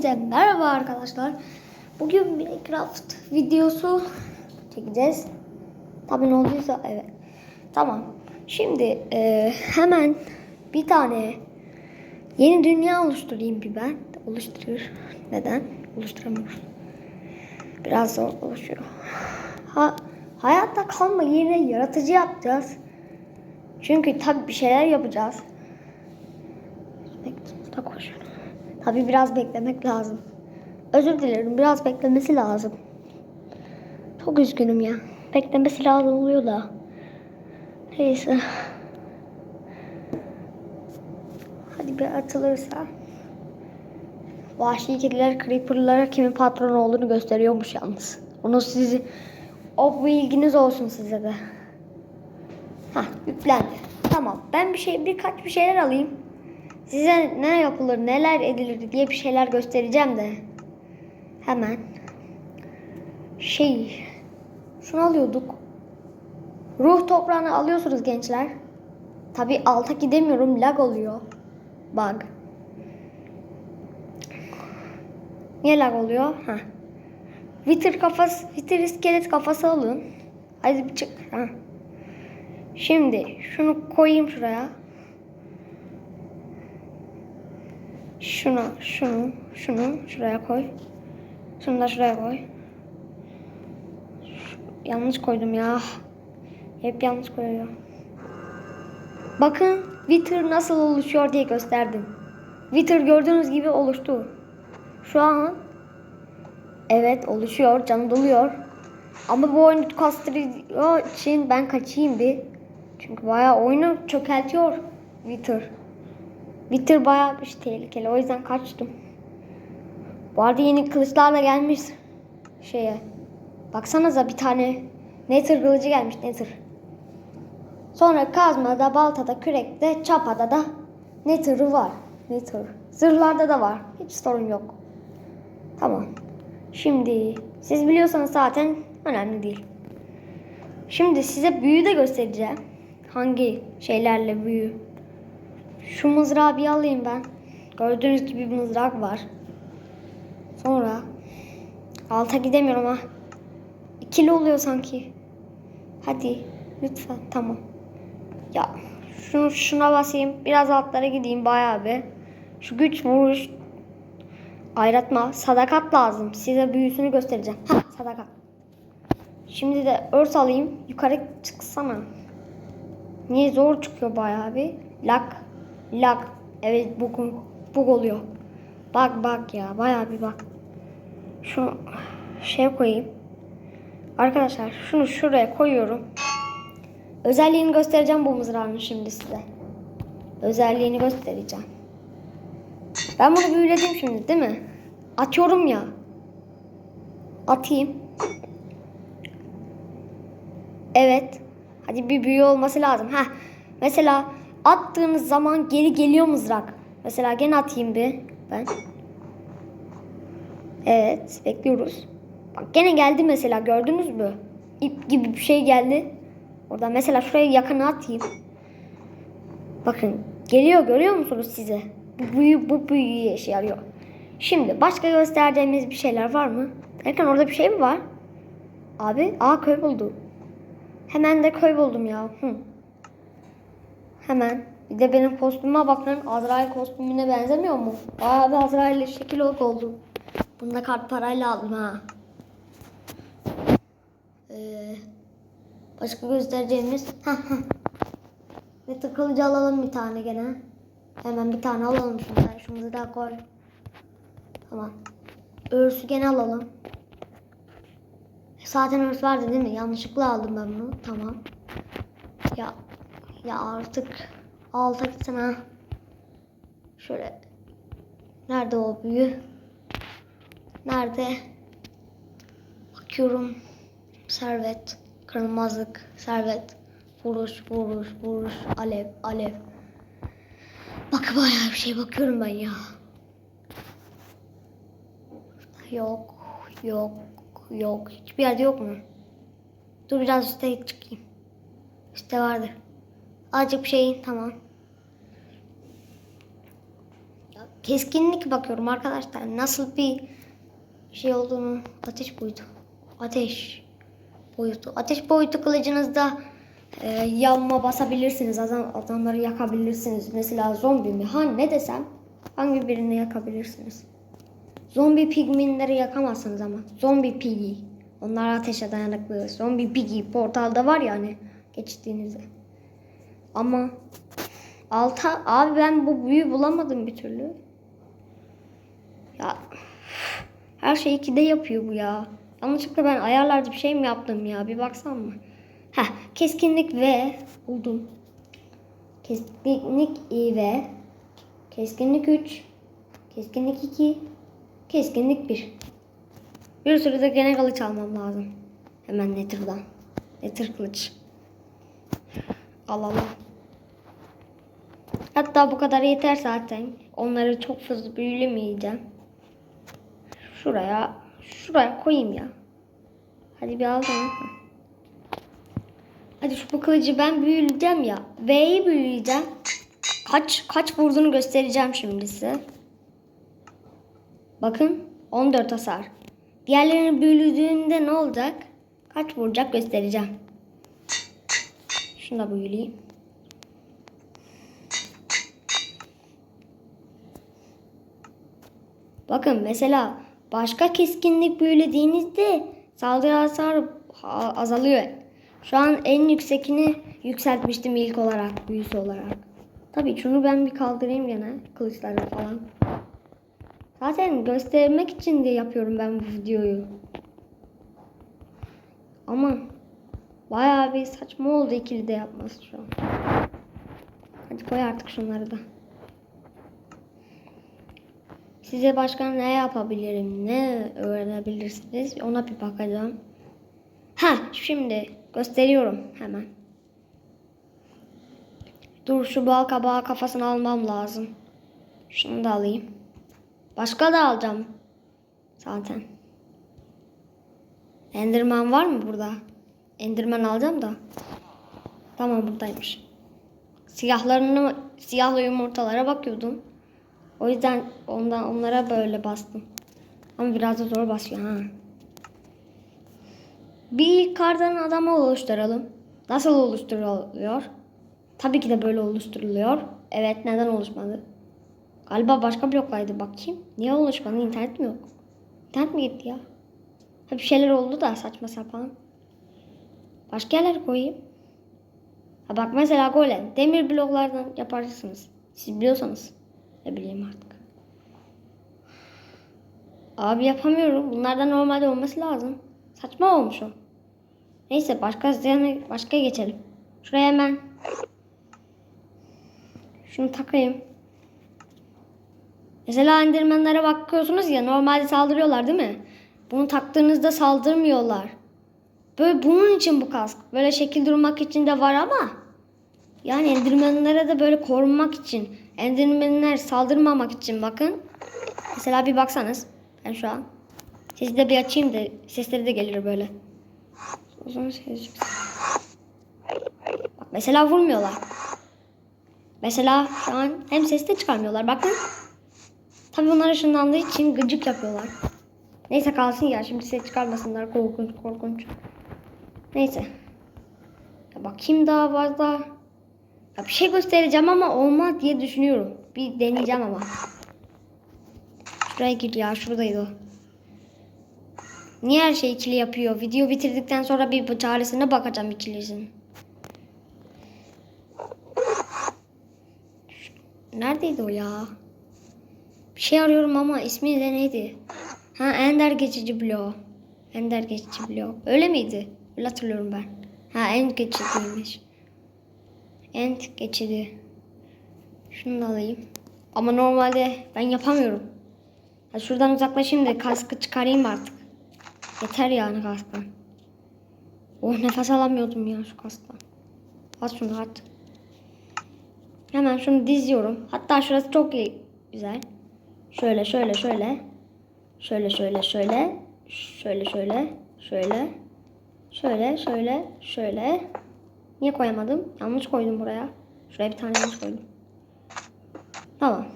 Hepinize merhaba arkadaşlar. Bugün Minecraft videosu çekeceğiz. Tabii ne olduysa evet. Tamam. Şimdi e, hemen bir tane yeni dünya oluşturayım bir ben. Oluşturur. Neden? Oluşturamıyoruz. Biraz zor oluşuyor. Ha, hayatta kalma yerine yaratıcı yapacağız. Çünkü tabii bir şeyler yapacağız. Bekle. Tabii biraz beklemek lazım. Özür dilerim biraz beklemesi lazım. Çok üzgünüm ya. Beklemesi lazım oluyor da. Neyse. Hadi bir atılırsa. Vahşi kediler creeper'lara kimin patron olduğunu gösteriyormuş yalnız. Onu sizi o bilginiz olsun size de. Hah yüklendi. Tamam. Ben bir şey birkaç bir şeyler alayım. Size ne yapılır, neler edilir diye bir şeyler göstereceğim de. Hemen. Şey. Şunu alıyorduk. Ruh toprağını alıyorsunuz gençler. Tabi alta gidemiyorum. Lag oluyor. Bug. Niye lag oluyor? Ha. Wither kafası, Wither iskelet kafası alın. Hadi bir çık. Ha. Şimdi şunu koyayım şuraya. Şunu, şunu, şunu şuraya koy. Şunu da şuraya koy. Yanlış koydum ya. Hep yanlış koyuyorum. Bakın Wither nasıl oluşuyor diye gösterdim. Wither gördüğünüz gibi oluştu. Şu an evet oluşuyor, canı doluyor. Ama bu oyunu kastırıyor için ben kaçayım bir. Çünkü bayağı oyunu çökeltiyor Wither. Wither bayağı bir şey tehlikeli. O yüzden kaçtım. Bu arada yeni kılıçlar da gelmiş şeye. Baksanıza bir tane Nether kılıcı gelmiş Nether. Sonra kazmada, baltada, kürekte, çapada da Nether'ı var. Nether. Zırhlarda da var. Hiç sorun yok. Tamam. Şimdi siz biliyorsanız zaten önemli değil. Şimdi size büyü de göstereceğim. Hangi şeylerle büyü. Şu mızrağı bir alayım ben. Gördüğünüz gibi bir mızrak var. Sonra alta gidemiyorum ha. İkili oluyor sanki. Hadi lütfen tamam. Ya şunu şuna basayım. Biraz altlara gideyim bayağı bir. Şu güç vuruş ayratma. Sadakat lazım. Size büyüsünü göstereceğim. Ha sadakat. Şimdi de örs alayım. Yukarı çıksana. Niye zor çıkıyor bayağı bir. Lak. Lak. Evet bug, bug oluyor. Bak bak ya bayağı bir bak. Şu şey koyayım. Arkadaşlar şunu şuraya koyuyorum. Özelliğini göstereceğim bu mızrağın şimdi size. Özelliğini göstereceğim. Ben bunu büyüledim şimdi değil mi? Atıyorum ya. Atayım. Evet. Hadi bir büyü olması lazım. Ha. Mesela attığınız zaman geri geliyor mızrak. Mesela gene atayım bir ben. Evet, bekliyoruz. Bak gene geldi mesela gördünüz mü? İp gibi bir şey geldi. Orada mesela şuraya yakına atayım. Bakın geliyor görüyor musunuz size? Bu büyü bu büyüye işe yarıyor. Şimdi başka göstereceğimiz bir şeyler var mı? Erkan orada bir şey mi var? Abi, aa köy buldum. Hemen de köy buldum ya. Hı. Hemen. Bir de benim kostümüme bakın. Azrail kostümüne benzemiyor mu? Bayağı bir Azrail'le şekil oldu. Bunu da kart parayla aldım ha. Ee, başka göstereceğimiz... Ve tıkılıcı alalım bir tane gene. Hemen bir tane alalım şundan. Şunu da koy. Tamam. Örsü gene alalım. Zaten örs vardı değil mi? Yanlışlıkla aldım ben bunu. Tamam. Ya ya artık alta gitsene. Şöyle. Nerede o büyü? Nerede? Bakıyorum. Servet. Kırılmazlık. Servet. Vuruş, vuruş, vuruş. Alev, alev. Bak bayağı bir şey bakıyorum ben ya. Yok, yok, yok. Hiçbir yerde yok mu? Dur biraz üstte çıkayım. Üstte vardır. Azıcık bir şey tamam. Keskinlik bakıyorum arkadaşlar. Nasıl bir şey olduğunu ateş boyutu. Ateş boyutu. Ateş boyutu kılıcınızda e, yanma basabilirsiniz. Adam, adamları yakabilirsiniz. Mesela zombi mi? Ha ne desem hangi birini yakabilirsiniz? Zombi pigminleri yakamazsınız ama. Zombi pigi. Onlar ateşe dayanıklı. Zombi pigi portalda var ya hani geçtiğinizde. Ama alta abi ben bu büyü bulamadım bir türlü. Ya her şeyi ikide yapıyor bu ya. Yanlışlıkla ben ayarlarda bir şey mi yaptım ya? Bir baksam mı? Heh, keskinlik ve buldum. Keskinlik i ve keskinlik 3, keskinlik 2, keskinlik 1. Bir sürü de gene kılıç almam lazım. Hemen Nether'dan. Nether kılıç. Alalım. Hatta bu kadar yeter zaten. Onları çok fazla büyülemeyeceğim. Şuraya, şuraya koyayım ya. Hadi bir al. Hadi şu bu kılıcı ben büyüleyeceğim ya. V'yi büyüleyeceğim. Kaç kaç vurduğunu göstereceğim şimdi size. Bakın 14 hasar. Diğerlerini büyülediğinde ne olacak? Kaç vuracak göstereceğim. Şunu da büyüleyeyim. Bakın mesela başka keskinlik büyülediğinizde saldırı hasarı ha- azalıyor. Şu an en yüksekini yükseltmiştim ilk olarak, büyüsü olarak. Tabii şunu ben bir kaldırayım gene kılıçları falan. Zaten göstermek için de yapıyorum ben bu videoyu. Ama bayağı bir saçma oldu ikili de yapması şu an. Hadi koy artık şunları da. Size başka ne yapabilirim, ne öğrenebilirsiniz ona bir bakacağım. Ha şimdi gösteriyorum hemen. Dur şu bal kabağı kafasını almam lazım. Şunu da alayım. Başka da alacağım. Zaten. Enderman var mı burada? Enderman alacağım da. Tamam buradaymış. Siyahlarını, siyahlı yumurtalara bakıyordum. O yüzden ondan onlara böyle bastım. Ama biraz da zor basıyor ha. Bir kardan adamı oluşturalım. Nasıl oluşturuluyor? Tabii ki de böyle oluşturuluyor. Evet neden oluşmadı? Galiba başka bloklaydı bakayım. Niye oluşmadı? İnternet mi yok? İnternet mi gitti ya? Bir şeyler oldu da saçma sapan. Başka yerlere koyayım. Ha bak mesela golem. Demir bloklardan yaparsınız. Siz biliyorsanız. Ne bileyim artık. Abi yapamıyorum. Bunlardan normalde olması lazım. Saçma olmuş o. Neyse başka yani başka geçelim. Şuraya hemen şunu takayım. Mesela endirmenlere bakıyorsunuz ya normalde saldırıyorlar değil mi? Bunu taktığınızda saldırmıyorlar. Böyle bunun için bu kask. Böyle şekil durmak için de var ama yani endirmenlere de böyle korunmak için. Endirmenler saldırmamak için bakın. Mesela bir baksanız. Ben şu an. Sesi de bir açayım da sesleri de gelir böyle. Uzun ses Bak mesela vurmuyorlar. Mesela şu an hem ses de çıkarmıyorlar. Bakın. Tabii bunlar ışınlandığı için gıcık yapıyorlar. Neyse kalsın ya şimdi ses çıkarmasınlar. Korkunç korkunç. Neyse. Ya bakayım daha fazla. Ya bir şey göstereceğim ama olmaz diye düşünüyorum. Bir deneyeceğim ama. Şuraya gir ya şuradaydı o. Niye her şey ikili yapıyor? Video bitirdikten sonra bir çaresine bakacağım ikilisinin. Neredeydi o ya? Bir şey arıyorum ama ismi de neydi? Ha Ender geçici bloğu. Ender geçici bloğu. Öyle miydi? Öyle hatırlıyorum ben. Ha End geçiciymiş. End geçidi. Şunu da alayım. Ama normalde ben yapamıyorum. Ya şuradan uzaklaşayım da kaskı çıkarayım artık. Yeter yani kasktan. Oh nefes alamıyordum ya şu kasktan. At şunu at. Hemen şunu diziyorum. Hatta şurası çok iyi. Güzel. Şöyle şöyle şöyle. Şöyle şöyle şöyle. Şöyle şöyle. Şöyle. Şöyle şöyle şöyle. Niye koyamadım? Yanlış koydum buraya. Şuraya bir tane yanlış koydum. Tamam.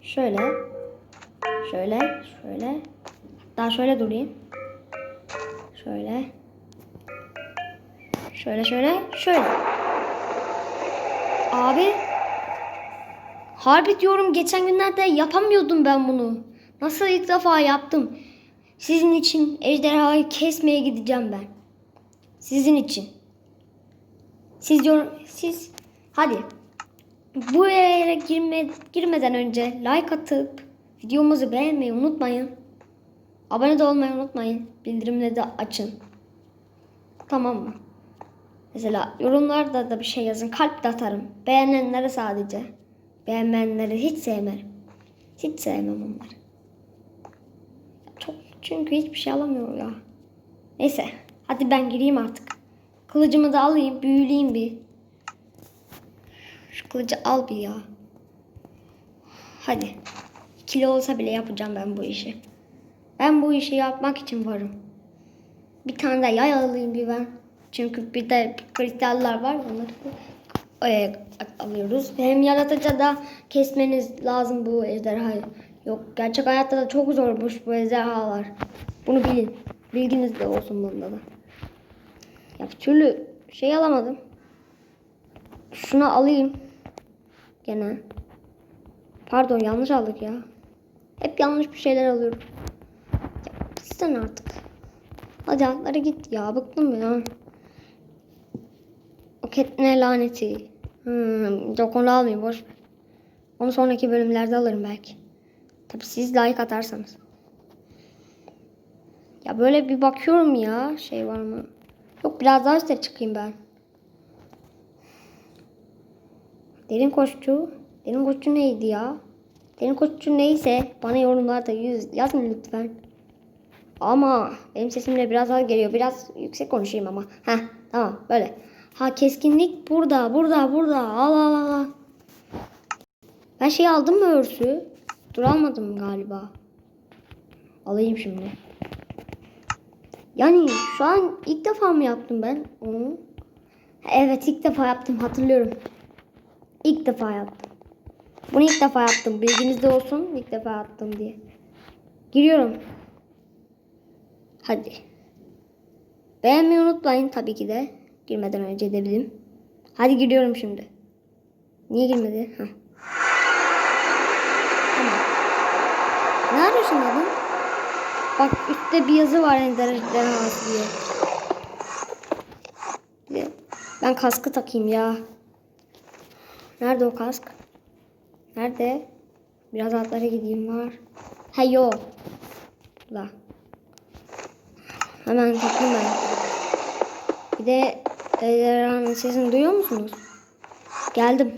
Şöyle. Şöyle. Şöyle. Daha şöyle durayım. Şöyle. Şöyle şöyle. Şöyle. Abi. Harbi diyorum geçen günlerde yapamıyordum ben bunu. Nasıl ilk defa yaptım. Sizin için ejderhayı kesmeye gideceğim ben. Sizin için. Siz yorum, siz hadi bu yere girme, girmeden önce like atıp videomuzu beğenmeyi unutmayın. Abone de olmayı unutmayın. Bildirimleri de açın. Tamam mı? Mesela yorumlarda da bir şey yazın. Kalp de atarım. Beğenenleri sadece. Beğenmeyenleri hiç sevmem. Hiç sevmem onları. Çünkü hiçbir şey alamıyor ya. Neyse. Hadi ben gireyim artık. Kılıcımı da alayım. Büyüleyeyim bir. Şu kılıcı al bir ya. Hadi. Kilo olsa bile yapacağım ben bu işi. Ben bu işi yapmak için varım. Bir tane de yay alayım bir ben. Çünkü bir de kristaller var. Onları e, alıyoruz. Hem yaratıcı da kesmeniz lazım bu ejderhayı. Yok gerçek hayatta da çok zormuş bu ejderhalar. Bunu bilin. Bilginiz de olsun bunda da. Ya bir türlü şey alamadım. Şunu alayım. Gene. Pardon yanlış aldık ya. Hep yanlış bir şeyler alıyorum. Ya sen artık. Hadi atlara git ya. Bıktım ya. O ketne laneti. Hmm, yok onu almayayım boş ver. Onu sonraki bölümlerde alırım belki. Tabi siz like atarsanız. Ya böyle bir bakıyorum ya şey var mı? Yok biraz daha üstte çıkayım ben. Derin koşucu. Derin koşucu neydi ya? Derin koşucu neyse bana yorumlarda yüz yazın lütfen. Ama benim sesim de biraz az geliyor. Biraz yüksek konuşayım ama. Heh tamam böyle. Ha keskinlik burada burada burada. Al al. al. Ben şey aldım mı örsü? Dur almadım galiba. Alayım şimdi. Yani şu an ilk defa mı yaptım ben onu? Evet ilk defa yaptım hatırlıyorum. İlk defa yaptım. Bunu ilk defa yaptım. Bilginizde olsun ilk defa yaptım diye. Giriyorum. Hadi. Beğenmeyi unutmayın tabii ki de. Girmeden önce edebilirim. Hadi giriyorum şimdi. Niye girmedi? Heh. Ne arıyorsun adam? Bak üstte bir yazı var Ender Ejderhası diye. Bir de Ben kaskı takayım ya. Nerede o kask? Nerede? Biraz altlara gideyim var. Ha yok. La. Hemen takayım ben. Bir de ejderhanın sesini duyuyor musunuz? Geldim.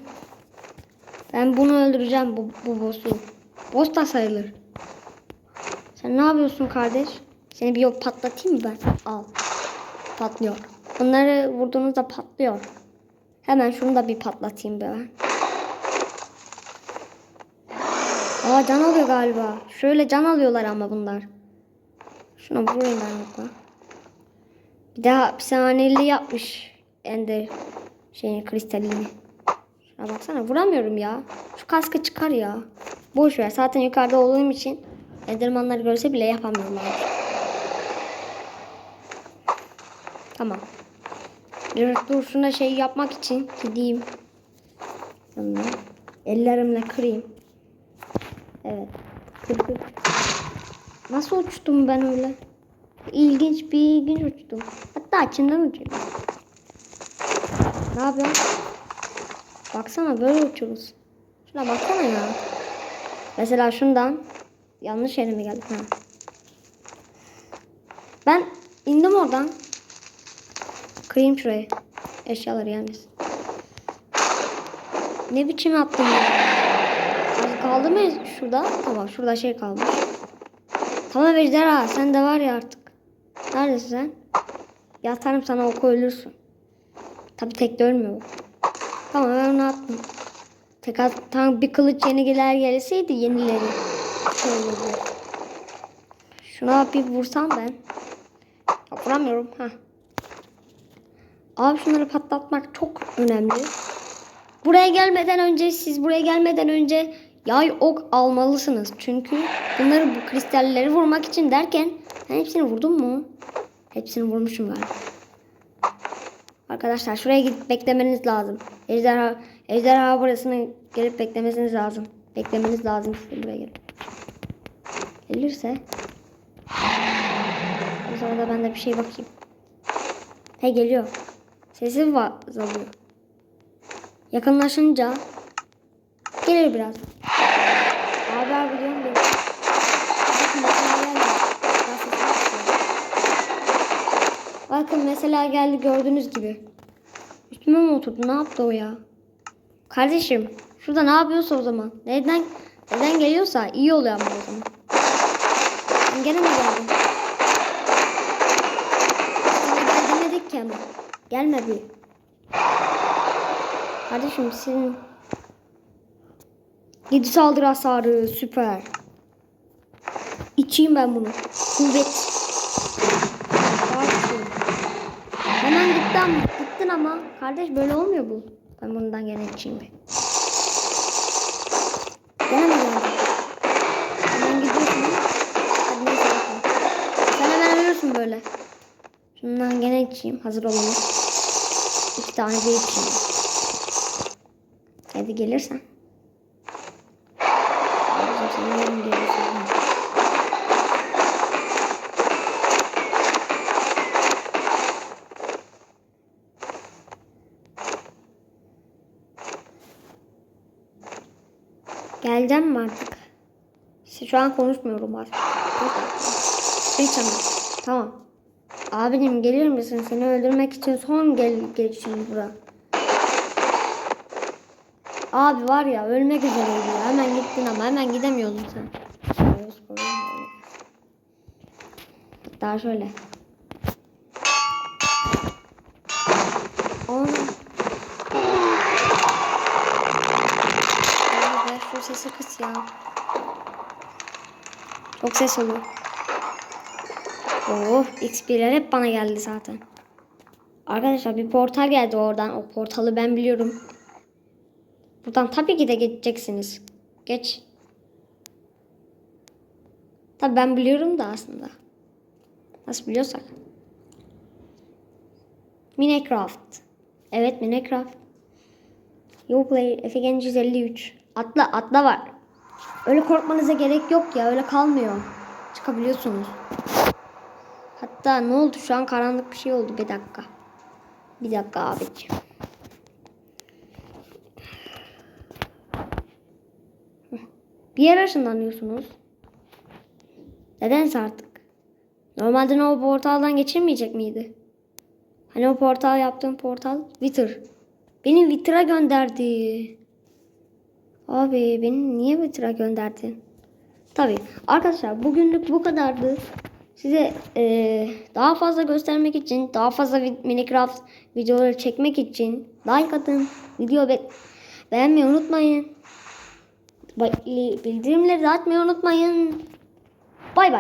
Ben bunu öldüreceğim bu, bu boss'u. Boss da sayılır. Sen ne yapıyorsun kardeş? Seni bir yok patlatayım mı ben? Al. Patlıyor. Bunları vurduğunuzda patlıyor. Hemen şunu da bir patlatayım be ben. Aa can alıyor galiba. Şöyle can alıyorlar ama bunlar. Şuna vurayım ben hatta. Bir daha hapishaneli yapmış Ender şeyini kristalini. Şuna baksana vuramıyorum ya. Şu kaskı çıkar ya. Boş ver. Zaten yukarıda olduğum için Endermanları görse bile yapamıyorum abi. Tamam. Dur, dur şuna şey yapmak için gideyim. Yanına. Ellerimle kırayım. Evet. Kır. Nasıl uçtum ben öyle? İlginç bir ilginç uçtum. Hatta içinden uçuyorum. Ne yapıyorsun? Baksana böyle uçuyoruz. Şuna baksana ya. Mesela şundan yanlış yere mi geldik? Ha. Ben indim oradan. Kırayım şurayı. Eşyaları gelmesin. Ne biçim attım ya? Az kaldı mı şurada? Tamam şurada şey kalmış. Tamam ejderha sen de var ya artık. Neredesin sen? Yatarım sana oku ölürsün. Tabi tek de ölmüyor. bu. Tamam ben onu attım. Tek tam bir kılıç yeniler gelseydi yenileri. Şöyle bir. Şuna bir vursam ben. Vuramıyorum. ha. Abi şunları patlatmak çok önemli. Buraya gelmeden önce siz buraya gelmeden önce yay ok almalısınız. Çünkü bunları bu kristalleri vurmak için derken sen hepsini vurdun mu? Hepsini vurmuşum galiba. Arkadaşlar şuraya gidip beklemeniz lazım. Ejderha, ejderha burasını gelip beklemeniz lazım. Beklemeniz lazım buraya gelip. Gelirse. O sırada ben de bir şey bakayım. He geliyor. Sesi var azalıyor. Yakınlaşınca gelir biraz. Abi abi biliyor musun? Bakın mesela geldi. Ben sesini kısıyorum. Bakın mesela geldi gördüğünüz gibi. Üstüme mi oturdu? Ne yaptı o ya? Kardeşim şurada ne yapıyorsa o zaman. Neden neden geliyorsa iyi oluyor ama o zaman. Ben gene mi geldim? Sana gel demedik ki ama. Gelme bir. Kardeşim senin 7 saldırı hasarı süper. İçeyim ben bunu. Kuvvet. Hemen gitti gittin ama. Kardeş böyle olmuyor bu. Ben bundan gene içeyim bir. Gene mi geldin? İçeyim. Hazır olalım. İki tane de içeyim. Hadi gelirsen. Geleceğim mi artık? Şu an konuşmuyorum artık. Geç ama. Tamam. Abicim gelir misin? Seni öldürmek için son gel gelişim bura. Abi var ya ölmek üzereydi. Hemen gittin ama hemen gidemiyordun sen. Daha şöyle. Ver şu sesi kıs ya. Çok ses oluyor. Oh XP'ler hep bana geldi zaten. Arkadaşlar bir portal geldi oradan. O portalı ben biliyorum. Buradan tabii ki de geçeceksiniz. Geç. Tabii ben biliyorum da aslında. Nasıl biliyorsak. Minecraft. Evet Minecraft. Efe Genç 153. Atla atla var. Öyle korkmanıza gerek yok ya öyle kalmıyor. Çıkabiliyorsunuz. Hatta ne oldu şu an karanlık bir şey oldu bir dakika. Bir dakika abiciğim. Bir yer ışınlanıyorsunuz. Nedense artık. Normalde o portaldan geçirmeyecek miydi? Hani o portal yaptığım portal? Wither. Beni Wither'a gönderdi. Abi beni niye Wither'a gönderdin? Tabi arkadaşlar bugünlük bu kadardı. Size eee, daha fazla göstermek için, daha fazla Minecraft videoları çekmek için like atın, video be- beğenmeyi unutmayın. Bildirimleri de açmayı unutmayın.